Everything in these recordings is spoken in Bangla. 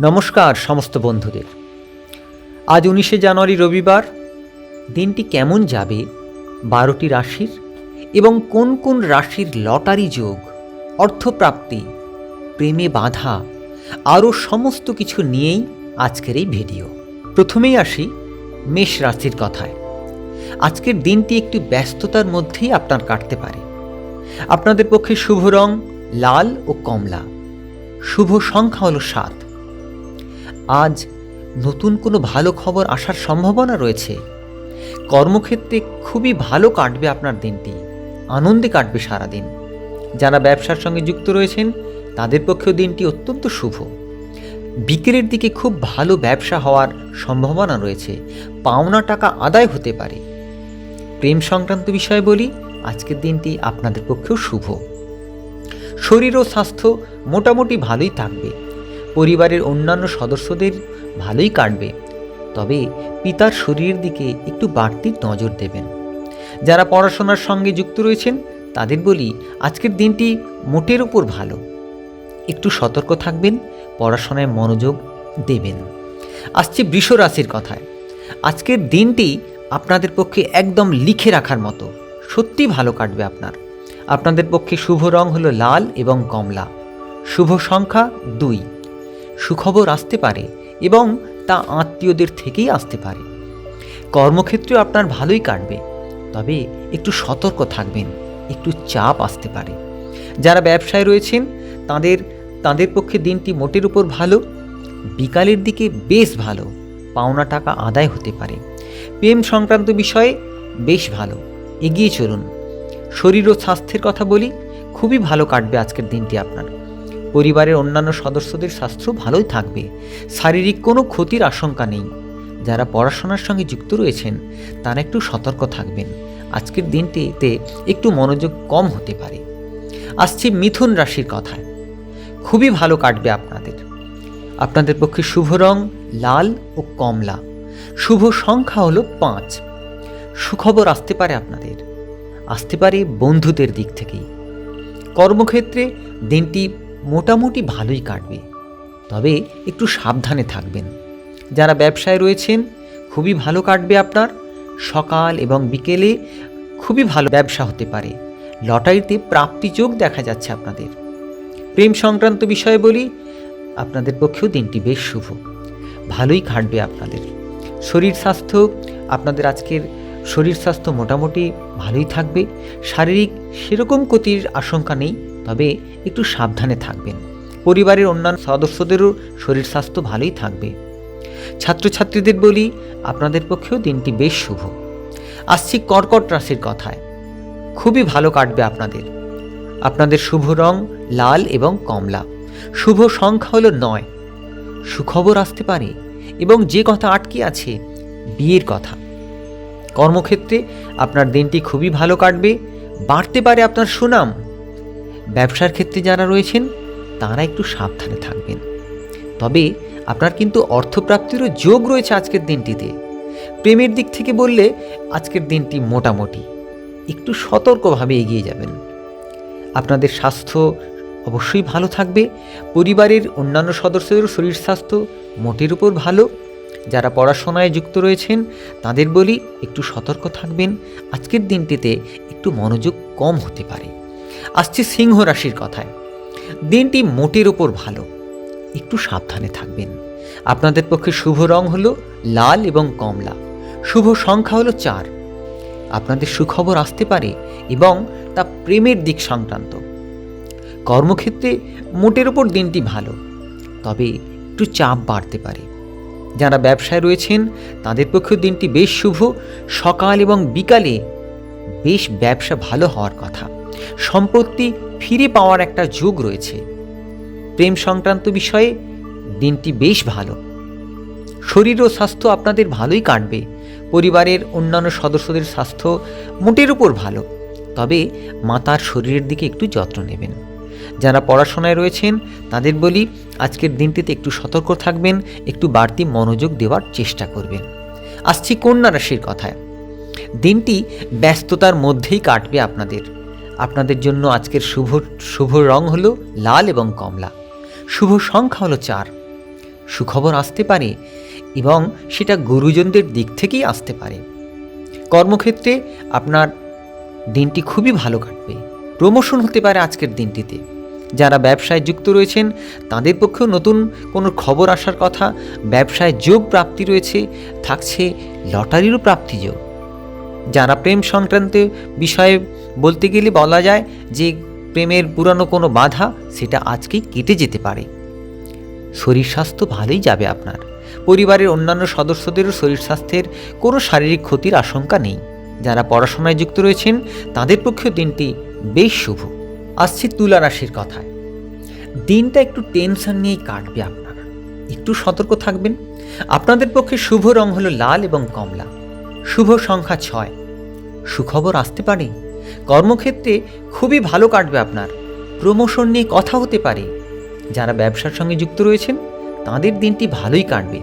নমস্কার সমস্ত বন্ধুদের। আজ উনিশে জানুয়ারি রবিবার, দিনটি কেমন যাবে, বারোটি রাশির এবং কোন কোন রাশির লটারি যোগ, অর্থপ্রাপ্তি, প্রেমে বাধা, আরও সমস্ত কিছু নিয়েই আজকের এই ভিডিও। প্রথমেই আসি মেষ রাশির কথায়। আজকের দিনটি একটু ব্যস্ততার মধ্যেই আপনার কাটতে পারে। আপনাদের পক্ষে শুভ রং লাল ও কমলা। শুভ সংখ্যা হলো সাত। আজ নতুন কোনো ভালো খবর আসার সম্ভাবনা রয়েছে। কর্মক্ষেত্রে খুবই ভালো কাটবে আপনার দিনটি। আনন্দে কাটবে সারাদিন। যারা ব্যবসার সঙ্গে যুক্ত রয়েছেন, তাদের পক্ষেও দিনটি অত্যন্ত শুভ। বিকেলের দিকে খুব ভালো ব্যবসা হওয়ার সম্ভাবনা রয়েছে। পাওনা টাকা আদায় হতে পারে। প্রেম সংক্রান্ত বিষয়ে বলি, আজকের দিনটি আপনাদের পক্ষেও শুভ। শরীর ও স্বাস্থ্য মোটামুটি ভালোই থাকবে। পরিবারের অন্যান্য সদস্যদের ভালোই কাটবে। তবে পিতার শরীরের দিকে একটু বাড়তি নজর দেবেন। যারা পড়াশোনার সঙ্গে যুক্ত রয়েছেন, তাদের বলি আজকের দিনটি মোটের উপর ভালো। একটু সতর্ক থাকবেন, পড়াশোনায় মনোযোগ দেবেন। আসছে বৃষ রাশির কথায়। আজকের দিনটি আপনাদের পক্ষে একদম লিখে রাখার মতো। সত্যি ভালো কাটবে আপনার। আপনাদের পক্ষে শুভ রং হলো লাল এবং কমলা। শুভ সংখ্যা দুই। সুখবর আসতে পারে এবং তা আত্মীয়দের থেকেই আসতে পারে। কর্মক্ষেত্রে আপনার ভালোই কাটবে, তবে একটু সতর্ক থাকবেন, একটু চাপ আসতে পারে। যারা ব্যবসায় রয়েছেন, তাদের তাদের পক্ষে দিনটি মোটের উপর ভালো, বিকালের দিকে বেশ ভালো, পাওনা টাকা আদায় হতে পারে। প্রেম সংক্রান্ত বিষয়ে বেশ ভালো, এগিয়ে চলুন। শরীর ও স্বাস্থ্যের কথা বলি, খুবই ভালো কাটবে আজকের দিনটি আপনার। পরিবারের অন্যান্য সদস্যদের স্বাস্থ্য ভালোই থাকবে। শারীরিক কোনো ক্ষতির আশঙ্কা নেই। যারা পড়াশোনার সঙ্গে যুক্ত রয়েছেন, তারা একটু সতর্ক থাকবেন। আজকের দিনটিতে একটু মনোযোগ কম হতে পারে। আসছে মিথুন রাশির কথায় খুবই ভালো কাটবে আপনাদের। আপনাদের পক্ষে শুভ রং, লাল ও কমলা। শুভ সংখ্যা হলো পাঁচ। সুখবর আসতে পারে আপনাদের। আসতে পারে বন্ধুদের দিক থেকেই। কর্মক্ষেত্রে দিনটি মোটামুটি ভালোই কাটবে। তবে একটু সাবধানে থাকবেন। যারা ব্যবসায় রয়েছেন, খুবই ভালো কাটবে আপনার। সকাল এবং বিকেলে খুবই ভালো ব্যবসা হতে পারে। লটারিতে প্রাপ্তি যোগ দেখা যাচ্ছে আপনাদের। প্রেম সংক্রান্ত বিষয়ে বলি, আপনাদের পক্ষেও দিনটি বেশ শুভ। ভালোই কাটবে আপনাদের। শরীর স্বাস্থ্য, আপনাদের আজকের শরীর স্বাস্থ্য মোটামুটি ভালোই থাকবে, শারীরিক সেরকম ক্ষতির আশঙ্কা নেই, তবে একটু সাবধানে থাকবেন। পরিবারের অন্যান্য সদস্যদেরও শরীর স্বাস্থ্য ভালোই থাকবে। ছাত্রছাত্রীদের বলি, আপনাদের পক্ষেও দিনটি বেশ শুভ। আসছি কর্কট রাশির কথায়। খুবই ভালো কাটবে আপনাদের। আপনাদের শুভ রং লাল এবং কমলা। শুভ সংখ্যা হলো নয়। সুখবর আসতে পারে এবং যে কথা আটকে আছে, বিয়ের কথা। কর্মক্ষেত্রে আপনার দিনটি খুবই ভালো কাটবে, বাড়তে পারে আপনার সুনাম। ব্যবসার ক্ষেত্রে যারা রয়েছেন, তারা একটু সাবধানে থাকবেন। তবে আপনার কিন্তু অর্থপ্রাপ্তিরও যোগ রয়েছে আজকের দিনটিতে। প্রেমের দিক থেকে বললে আজকের দিনটি মোটামুটি। একটু সতর্কভাবে এগিয়ে যাবেন। আপনাদের স্বাস্থ্য অবশ্যই ভালো থাকবে, পরিবারের অন্যান্য সদস্যদেরও শরীর স্বাস্থ্য মোটের উপর ভালো। যারা পড়াশোনায় যুক্ত রয়েছেন, তাদের বলি একটু সতর্ক থাকবেন। আজকের দিনটিতে একটু মনোযোগ কম হতে পারে। আসছে সিংহ রাশির কথায়। দিনটি মোটের ওপর ভালো। একটু সাবধানে থাকবেন। আপনাদের পক্ষে শুভ রং হলো লাল এবং কমলা। শুভ সংখ্যা হলো চার। আপনাদের সুখবর আসতে পারে এবং তা প্রেমের দিক সংক্রান্ত। কর্মক্ষেত্রে মোটের ওপর দিনটি ভালো। তবে একটু চাপ বাড়তে পারে। যারা ব্যবসায় রয়েছেন, তাদের পক্ষেও দিনটি বেশ শুভ। সকাল এবং বিকালে বেশ ব্যবসা ভালো হওয়ার কথা। সম্পত্তি ফিরে পাওয়ার একটা যোগ রয়েছে। প্রেম সংক্রান্ত বিষয়ে দিনটি বেশ ভালো। শরীর ও স্বাস্থ্য আপনাদের ভালোই কাটবে। পরিবারের অন্যান্য সদস্যদের স্বাস্থ্য মোটের উপর ভালো। তবে মাতার শরীরের দিকে একটু যত্ন নেবেন। যারা পড়াশোনায় রয়েছেন, তাদের বলি আজকের দিনটিতে একটু সতর্ক থাকবেন, একটু বাড়তি মনোযোগ দেওয়ার চেষ্টা করবেন। আসছি কন্যা রাশির কথায়। দিনটি ব্যস্ততার মধ্যেই কাটবে আপনাদের। আপনাদের জন্য আজকের শুভ শুভ রং হলো লাল এবং কমলা। শুভ সংখ্যা হলো চার। সুখবর আসতে পারে এবং সেটা গুরুজনদের দিক থেকেই আসতে পারে। কর্মক্ষেত্রে আপনার দিনটি খুবই ভালো কাটবে। প্রমোশন হতে পারে আজকের দিনটিতে। যারা ব্যবসায় যুক্ত রয়েছেন, তাদের পক্ষেও নতুন কোনো খবর আসার কথা, ব্যবসায় যোগ প্রাপ্তি রয়েছে, থাকছে লটারিরও প্রাপ্তি যোগ। যারা প্রেম সংক্রান্ত বিষয়ে বলতে গেলে বলা যায় যে প্রেমের পুরানো কোনো বাধা, সেটা আজকেই কেটে যেতে পারে। শরীর স্বাস্থ্য ভালোই যাবে আপনার। পরিবারের অন্যান্য সদস্যদেরও শরীর স্বাস্থ্যের কোনো শারীরিক ক্ষতির আশঙ্কা নেই। যারা পড়াশোনায় যুক্ত রয়েছেন, তাদের পক্ষেও দিনটি বেশ শুভ। আসছি তুলা রাশির কথায়। দিনটা একটু টেনশন নিয়েই কাটবে আপনার। একটু সতর্ক থাকবেন। আপনাদের পক্ষে শুভ রং হলো লাল এবং কমলা। শুভ সংখ্যা ছয়। সুখবর আসতে পারে। কর্মক্ষেত্রে খুবই ভালো কাটবে আপনার। প্রমোশন নিয়ে কথা হতে পারে। যারা ব্যবসার সঙ্গে যুক্ত রয়েছেন, তাদের দিনটি ভালোই কাটবে।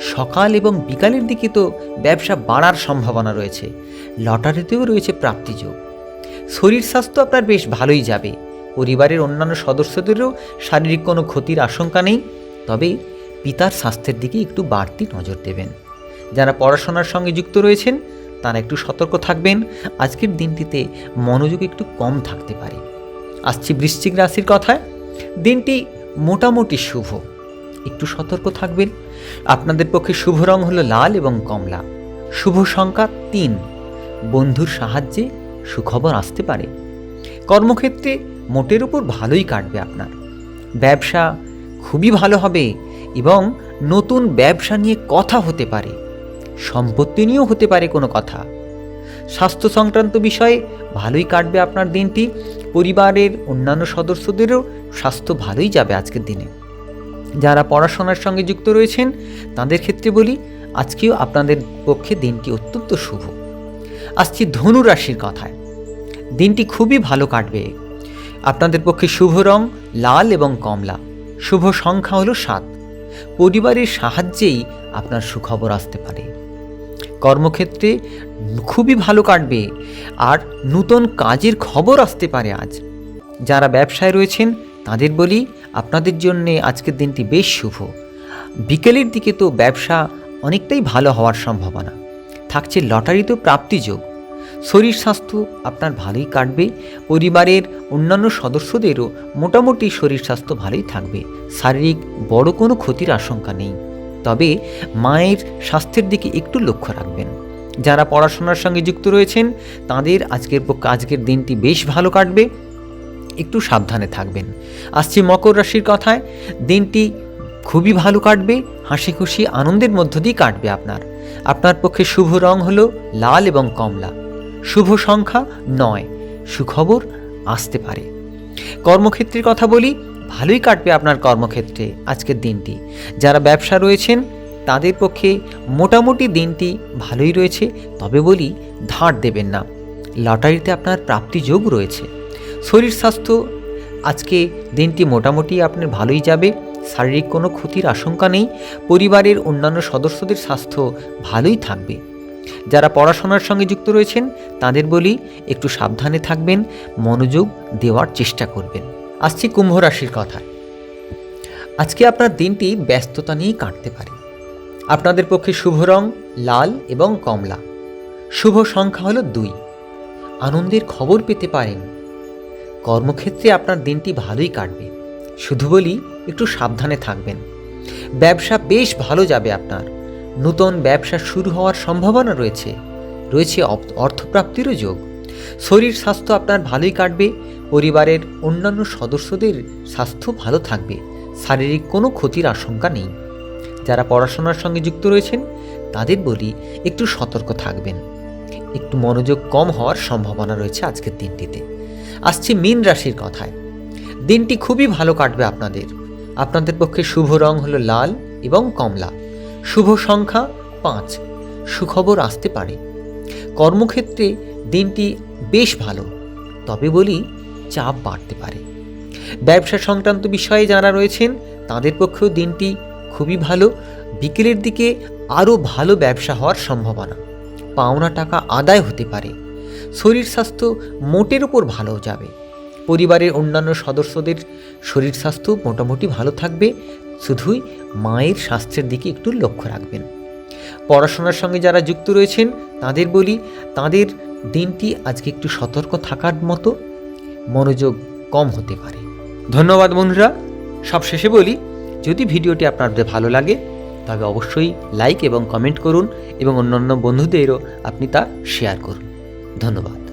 সকাল এবং বিকালের দিকে তো ব্যবসা বাড়ার সম্ভাবনা রয়েছে। লটারিতেও রয়েছে প্রাপ্তিযোগ শরীর স্বাস্থ্য আপনার বেশ ভালোই যাবে। পরিবারের অন্যান্য সদস্যদেরও শারীরিক কোনো ক্ষতির আশঙ্কা নেই, তবে পিতার স্বাস্থ্যের দিকে একটু বাড়তি নজর দেবেন। যারা পড়াশোনার সঙ্গে যুক্ত রয়েছেন, তারা একটু সতর্ক থাকবেন। আজকের দিনটিতে মনোযোগ একটু কম থাকতে পারে। আসছি বৃশ্চিক রাশির কথায়। দিনটি মোটামুটি শুভ। একটু সতর্ক থাকবেন। আপনাদের পক্ষে শুভ রং হলো লাল এবং কমলা। শুভ সংখ্যা তিন। বন্ধুর সাহায্যে সুখবর আসতে পারে। কর্মক্ষেত্রে মোটের উপর ভালোই কাটবে আপনার। ব্যবসা খুবই ভালো হবে এবং নতুন ব্যবসা নিয়ে কথা হতে পারে। সম্পত্তি নিয়েও হতে পারে কোনো কথা। স্বাস্থ্য সংক্রান্ত বিষয়ে ভালোই কাটবে আপনার দিনটি। পরিবারের অন্যান্য সদস্যদেরও স্বাস্থ্য ভালোই যাবে আজকের দিনে। যারা পড়াশোনার সঙ্গে যুক্ত রয়েছেন, তাদের ক্ষেত্রে বলি, আজকেও আপনাদের পক্ষে দিনটি অত্যন্ত শুভ। আসছি ধনু রাশির কথায়। দিনটি খুবই ভালো কাটবে। আপনাদের পক্ষে শুভ রং, লাল এবং কমলা। শুভ সংখ্যা হলো সাত। পরিবারের সাহায্যেই আপনার সুখবর আসতে পারে। কর্মক্ষেত্রে খুবই ভালো কাটবে আর নূতন কাজের খবর আসতে পারে আজ। যারা ব্যবসায় রয়েছেন, তাদের বলি আপনাদের জন্যে আজকের দিনটি বেশ শুভ। বিকেলের দিকে তো ব্যবসা অনেকটাই ভালো হওয়ার সম্ভাবনা। থাকছে লটারিতেও প্রাপ্তিযোগ শরীর স্বাস্থ্য আপনার ভালোই কাটবে, পরিবারের অন্যান্য সদস্যদেরও মোটামুটি শরীর স্বাস্থ্য ভালোই থাকবে, শারীরিক বড় কোনো ক্ষতির আশঙ্কা নেই। তবে মায়ের স্বাস্থ্যের দিকে একটু লক্ষ্য রাখবেন। যারা পড়াশোনার সঙ্গে যুক্ত রয়েছেন, তাদের আজকের পক্ষে আজকের দিনটি বেশ ভালো কাটবে। একটু সাবধানে থাকবেন। আসছি মকর রাশির কথায়। দিনটি খুবই ভালো কাটবে, হাসি খুশি আনন্দের মধ্য দিয়ে কাটবে আপনার। আপনার পক্ষে শুভ রং হলো লাল এবং কমলা। শুভ সংখ্যা নয়, সুখবর আসতে পারে। কর্মক্ষেত্রের কথা বলি, ভালোই কাটবে আপনার কর্মক্ষেত্রে আজকের দিনটি। যারা ব্যবসা রয়েছেন, তাদের পক্ষে মোটামুটি দিনটি ভালোই রয়েছে, তবে বলি ধার দেবেন না। লটারিতে আপনার প্রাপ্তি যোগ রয়েছে। শরীর স্বাস্থ্য, আজকে দিনটি মোটামুটি আপনার ভালোই যাবে, শারীরিক কোনো ক্ষতির আশঙ্কা নেই, পরিবারের অন্যান্য সদস্যদের স্বাস্থ্য ভালোই থাকবে। যারা পড়াশোনার সঙ্গে যুক্ত রয়েছেন, তাদের বলি একটু সাবধানে থাকবেন, মনোযোগ দেওয়ার চেষ্টা করবেন। আসছি কুম্ভ রাশির কথায়। আজকে আপনার দিনটি ব্যস্ততা নিয়েই কাটতে পারে। আপনাদের পক্ষে শুভ রং, লাল এবং কমলা। শুভ সংখ্যা হলো দুই। আনন্দের খবর পেতে পারেন। কর্মক্ষেত্রে আপনার দিনটি ভালোই কাটবে। শুধু বলি একটু সাবধানে থাকবেন। ব্যবসা বেশ ভালো যাবে আপনার। নূতন ব্যবসা শুরু হওয়ার সম্ভাবনা রয়েছে। রয়েছে অর্থপ্রাপ্তিরও যোগ। শরীর স্বাস্থ্য আপনার ভালোই কাটবে, পরিবারের অন্যান্য সদস্যদের স্বাস্থ্য ভালো থাকবে, শারীরিক কোনো ক্ষতির আশঙ্কা নেই। যারা পড়াশোনার সঙ্গে যুক্ত রয়েছেন, তাদের বলি একটু সতর্ক থাকবেন। একটু মনোযোগ কম হওয়ার সম্ভাবনা রয়েছে আজকের দিনটিতে। আসছে মীন রাশির কথায়। দিনটি খুবই ভালো কাটবে আপনাদের। আপনাদের পক্ষে শুভ রং হলো লাল এবং কমলা। শুভ সংখ্যা পাঁচ। সুখবর আসতে পারে। কর্মক্ষেত্রে দিনটি বেশ ভালো, তবে বলি চাপ বাড়তে পারে। ব্যবসা সংক্রান্ত বিষয়ে যারা রয়েছেন, তাদের পক্ষেও দিনটি খুবই ভালো। বিকেলের দিকে আরও ভালো ব্যবসা হওয়ার সম্ভাবনা। পাওনা টাকা আদায় হতে পারে। শরীর স্বাস্থ্য মোটের উপর ভালো যাবে। পরিবারের অন্যান্য সদস্যদের শরীর স্বাস্থ্য মোটামুটি ভালো থাকবে। শুধুই মায়ের স্বাস্থ্যের দিকে একটু লক্ষ্য রাখবেন। পড়াশোনার সঙ্গে যারা যুক্ত রয়েছেন, তাদের বলি, তাদের দিনটি আজকে একটু সতর্ক থাকার মতো মনোযোগ কম হতে পারে। ধন্যবাদ বন্ধুরা। সব শেষে বলি, যদি ভিডিওটি আপনাদের ভালো লাগে, তবে অবশ্যই লাইক এবং কমেন্ট করুন এবং অন্যান্য বন্ধুদেরও আপনি তা শেয়ার করুন। ধন্যবাদ।